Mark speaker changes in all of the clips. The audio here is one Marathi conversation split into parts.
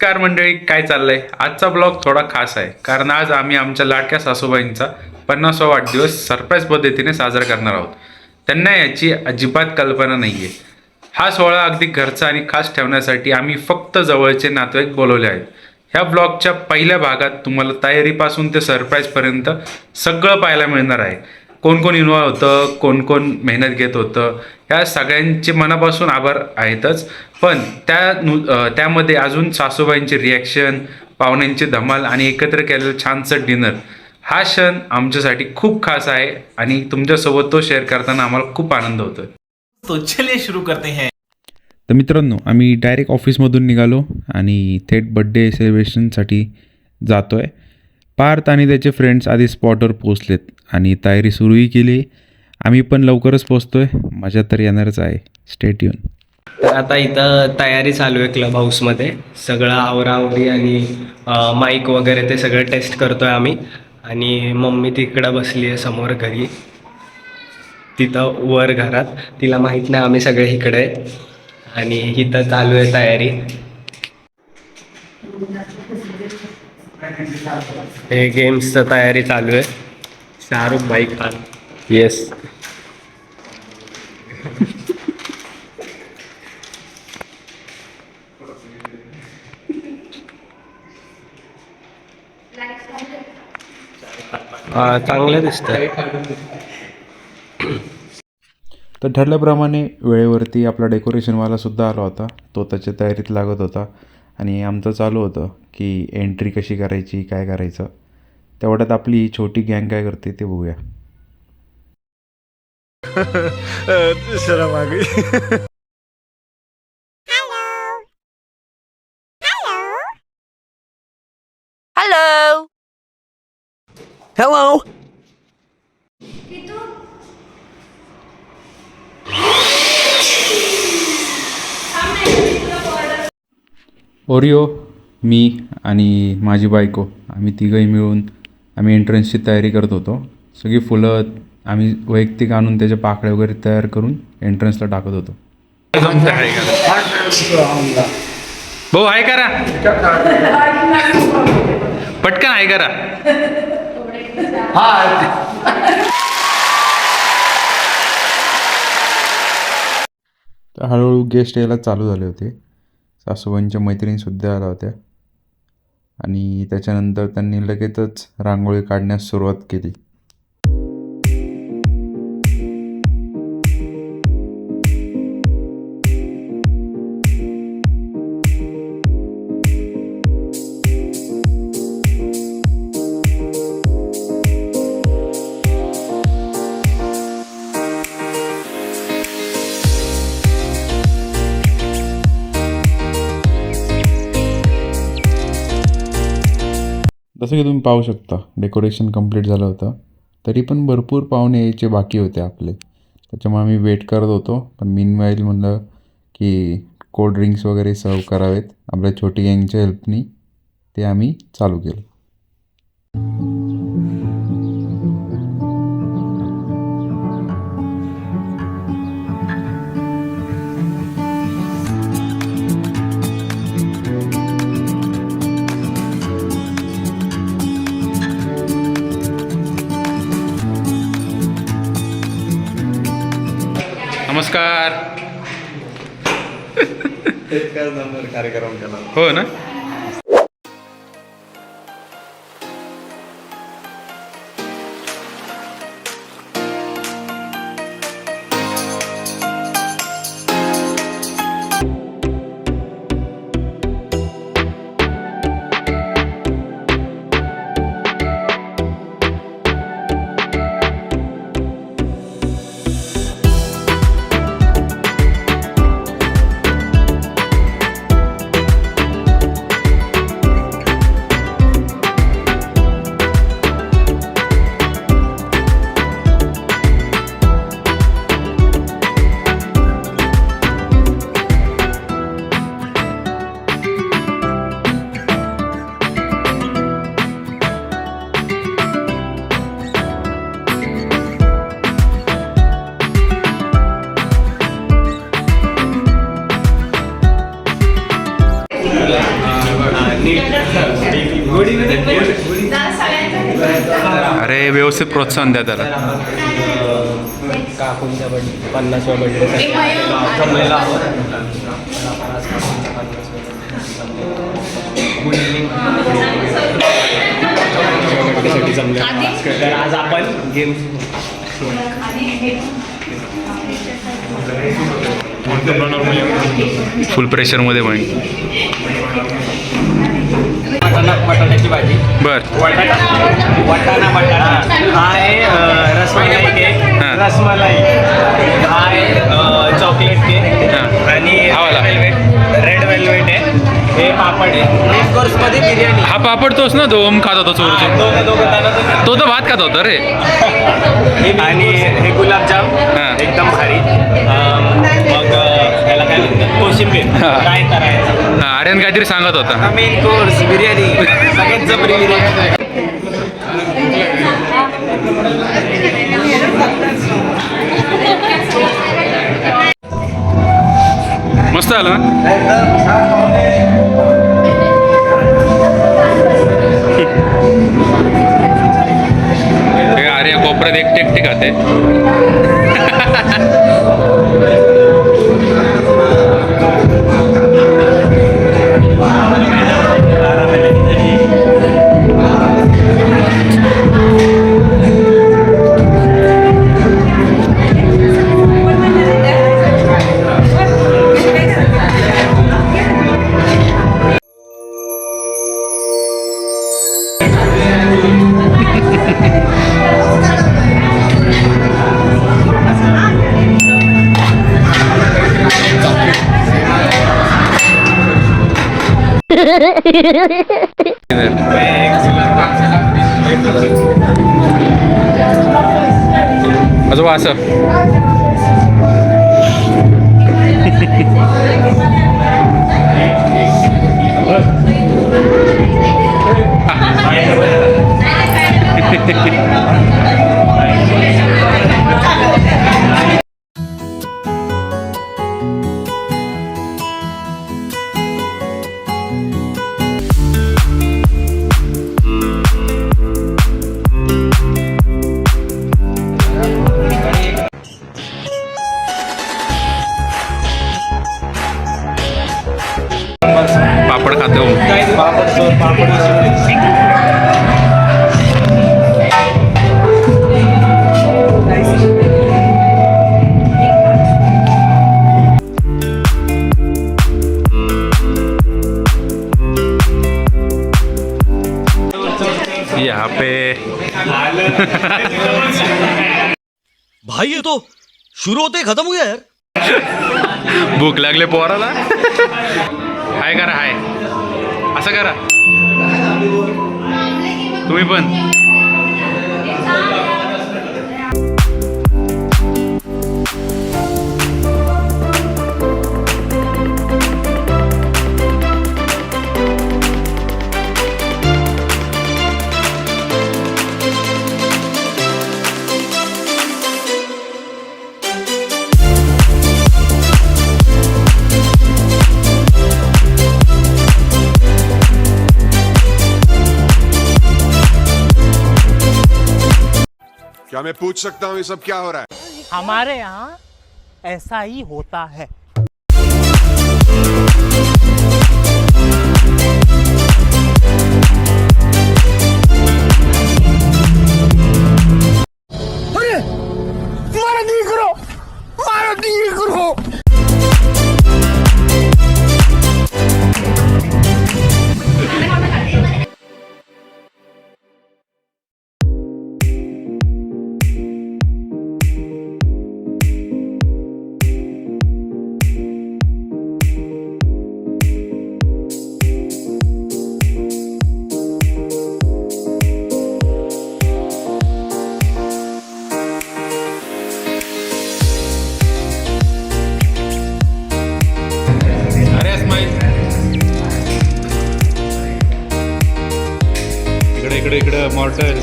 Speaker 1: नमस्कार मंडळी काय चाललंय? आजचा ब्लॉग थोडा खास आहे कारण आज आम्ही आमच्या लाडक्या सासूबाईंचा पन्नासवा वाढदिवस सरप्राईज पद्धतीने साजरा करणार आहोत. त्यांना याची अजिबात कल्पना नाही आहे हा सोहळा अगदी घरचा आणि खास ठेवण्यासाठी आम्ही फक्त जवळचे नातेवाईक बोलवले आहेत. ह्या ब्लॉगच्या पहिल्या भागात तुम्हाला तयारीपासून ते सरप्राईजपर्यंत सगळं पाहायला मिळणार आहे. कोण कोण इन्व्हॉल्व होतं कोण कोण मेहनत घेत होतं ह्या सगळ्यांचे मनापासून आभार आहेतच. पण त्या नु त्यामध्ये अजून सासूबाईंचे रिॲक्शन पाहुण्यांचे धमाल आणि एकत्र केलेलं छानसं डिनर हा क्षण आमच्यासाठी खूप खास आहे आणि तुमच्यासोबत तो शेअर करताना आम्हाला खूप आनंद होतो
Speaker 2: तो चलिए शुरू करते हैं.
Speaker 1: तर मित्रांनो आम्ही डायरेक्ट ऑफिसमधून निघालो आणि थेट बड्डे सेलिब्रेशनसाठी जातो आहे पार्थ आणि त्याचे फ्रेंड्स आधी स्पॉटवर पोचलेत आणि तयारी सुरूही केली. आम्ही पण लवकरच पोचतोय मजा तर येणारच आहे. स्टेट येऊन
Speaker 3: तर आता इथं तयारी चालू आहे क्लब हाऊसमध्ये सगळं आवरावरी आणि माईक वगैरे ते सगळं टेस्ट करतोय आम्ही. आणि मम्मी तिकडं बसली आहे समोर घरी. तिथं वर घरात. तिला माहीत नाही आम्ही सगळे इकडे. आणि इथं चालू आहे तयारी. हे गेम्सचं तयारी चालू आहे. शाहरुख भाई खान. येस चांगलं दिसतंय.
Speaker 1: तर ठरल्याप्रमाणे वेळेवरती आपला डेकोरेशनवाला सुद्धा आला होता. तो त्याच्या तयारीत लागत होता. आणि आमचं चालू होतं की एंट्री कशी करायची काय करायचं. तेवढ्यात आपली ही छोटी गँग काय करते ते बघूया.
Speaker 4: Hello.
Speaker 1: ओरिओ मी आणि माझी बायको आम्ही तिघंही मिळून आम्ही एंट्रन्सची तयारी करत होतो. सगळी फुलं आम्ही वैयक्तिक आणून त्याचे पाकळे वगैरे तयार करून एंट्रन्सला टाकत होतो. भाऊ हाय करा. पटकन हाय करा. तर हळूहळू गेस्ट यायला चालू झाले होते. सासूबाईंच्या मैत्रिणीसुद्धा आल्या होत्या. आणि त्याच्यानंतर त्यांनी लगेचच रांगोळी काढण्यास सुरुवात केली. जसं की तुम्ही पाहू शकता डेकोरेशन कंप्लीट झालं होतं. तरी पण भरपूर पाहुणे यायचे बाकी होते आपले. त्याच्यामुळे आम्ही वेट करत होतो. पण मीन म्हणलं की कोल्ड ड्रिंक्स वगैरे सर्व करावेत. आपल्या छोटी गँगच्या हेल्पनी ते आम्ही चालू केलं. नमस्कार.
Speaker 2: कार्यक्रम केला.
Speaker 1: हो ना? हे व्यवस्थित प्रोत्साहन द्या त्याला.
Speaker 3: काकूंच्या बर्थडे पन्नासव्या बर्थडे जमलेला आहोत गुड तर आज आपण गेम
Speaker 1: फुल प्रेशरमध्ये पण.
Speaker 3: बटाट्याची भाजी.
Speaker 1: बर.
Speaker 3: वाटाणा. वाटाणा बटाटा हा आहे रसमलाई केक.
Speaker 1: हां.
Speaker 3: रसमलाई. हा आहे चॉकलेट केक.
Speaker 1: हां.
Speaker 3: आणि
Speaker 1: हा.
Speaker 3: वेलवेट रेड वेलवेट आहे. हे पापड आहे. कोर्समध्ये बिर्याणी.
Speaker 1: हा पापड तोच ना तो ओम खात होता चोरचे. तो तर भात खात होता रे.
Speaker 3: आणि कोशिंबीर.
Speaker 1: हां.
Speaker 3: काय करायचं?
Speaker 1: हा, आर्यन काहीतरी सांगत होता.
Speaker 3: Main course biryani. सगळ्यात जबरी बिर्याणी.
Speaker 1: मस्त आलं ना? हे आर्यन कोपऱ्यात एकटे एकटे खाते.
Speaker 3: Masuwaso.
Speaker 1: यहाँ पे
Speaker 4: भाई ये तो शुरू होते खत्म हो गया यार।
Speaker 1: भूक लागले पोराला। हाय करा हाय। असं करा. तुम्ही पण.
Speaker 5: क्या मैं पूछ सकता हूँ ये सब क्या हो रहा है?
Speaker 6: हमारे यहाँ ऐसा ही होता है।
Speaker 1: इकडे इकडं मॉर्टर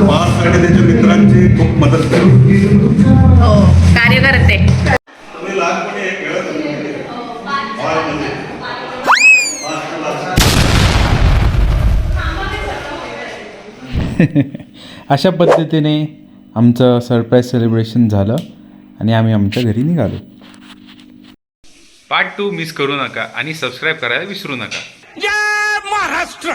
Speaker 1: बाळासाठी
Speaker 7: त्याच्या मित्रांची खूप मदत केली.
Speaker 8: हो, कार्य करते. म्हणजे.
Speaker 1: अशा पद्धतीने आमचं सरप्राईज सेलिब्रेशन झालं आणि आम्ही आमच्या घरी निघालो. पार्ट टू मिस करू नका आणि सबस्क्राईब करायला विसरू नका.
Speaker 4: महाराष्ट्र!